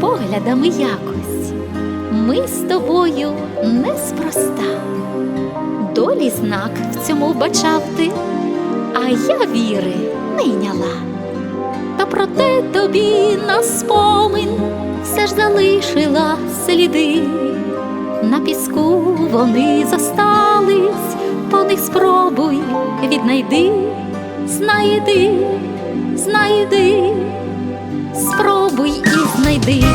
поглядами якось. Ми з тобою неспроста. Долі знак в цьому вбачав ти, а я віри не йняла. Та проте тобі на спомин все ж залишила сліди. На піску вони зостались, по них спробуй віднайди, знайди, знайди, знайди.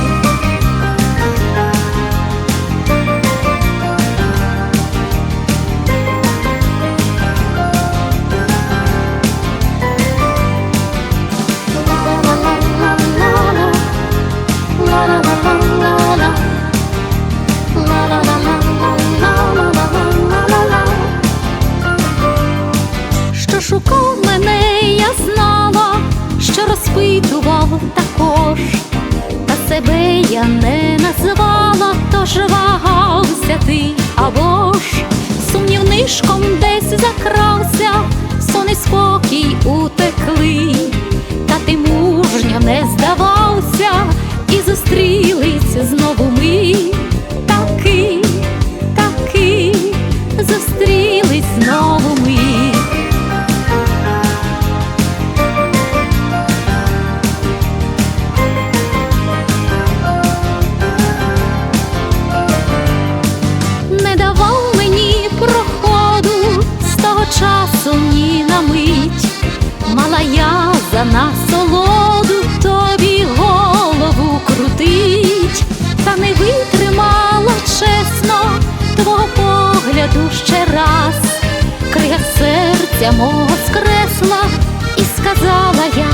Шукав мене, я знала, що розпитував також, та себе я не називала, погляду ще раз. Крига серця мого скресла, і сказала я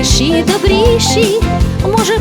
так, добріші, може,